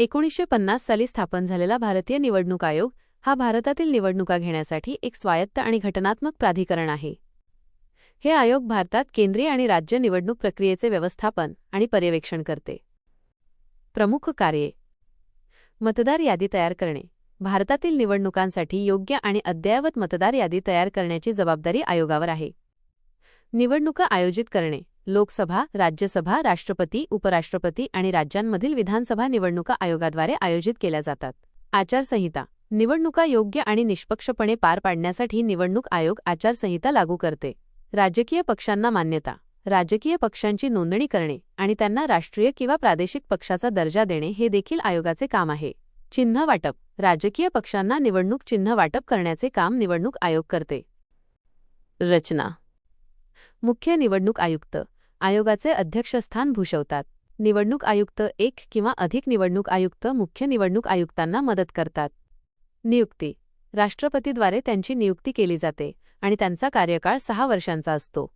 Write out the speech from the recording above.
एकोणीसशे पन्नास साली स्थापन झालेला भारतीय निवडणूक आयोग हा भारतातील निवडणुका घेण्यासाठी एक स्वायत्त आणि घटनात्मक प्राधिकरण आहे. हे आयोग भारतात केंद्रीय आणि राज्य निवडणूक प्रक्रियेचे व्यवस्थापन आणि पर्यवेक्षण करते. प्रमुख कार्ये. मतदार यादी तयार करणे. भारतातील निवडणुकांसाठी योग्य आणि अद्ययावत मतदार यादी तयार करण्याची जबाबदारी आयोगावर आहे. निवडणुका आयोजित करणे. लोकसभा राज्यसभा राष्ट्रपती उपराष्ट्रपती आणि राज्यांमधील विधानसभा निवडणुका आयोगाद्वारे आयोजित केल्या जातात. आचारसंहिता. निवडणुका योग्य आणि निष्पक्षपणे पार पाडण्यासाठी निवडणूक आयोग आचारसंहिता लागू करते. राजकीय पक्षांना मान्यता. राजकीय पक्षांची नोंदणी करणे आणि त्यांना राष्ट्रीय किंवा प्रादेशिक पक्षाचा दर्जा देणे हे देखील आयोगाचे काम आहे. चिन्ह वाटप. राजकीय पक्षांना निवडणूक चिन्ह वाटप करण्याचे काम निवडणूक आयोग करते. रचना. मुख्य निवडणूक आयुक्त आयोगाचे अध्यक्षस्थान भूषवतात. निवडणूक आयुक्त एक किंवा अधिक निवडणूक आयुक्त मुख्य निवडणूक आयुक्तांना मदत करतात. नियुक्ती. राष्ट्रपतीद्वारे त्यांची नियुक्ती केली जाते आणि त्यांचा कार्यकाळ सहा वर्षांचा असतो.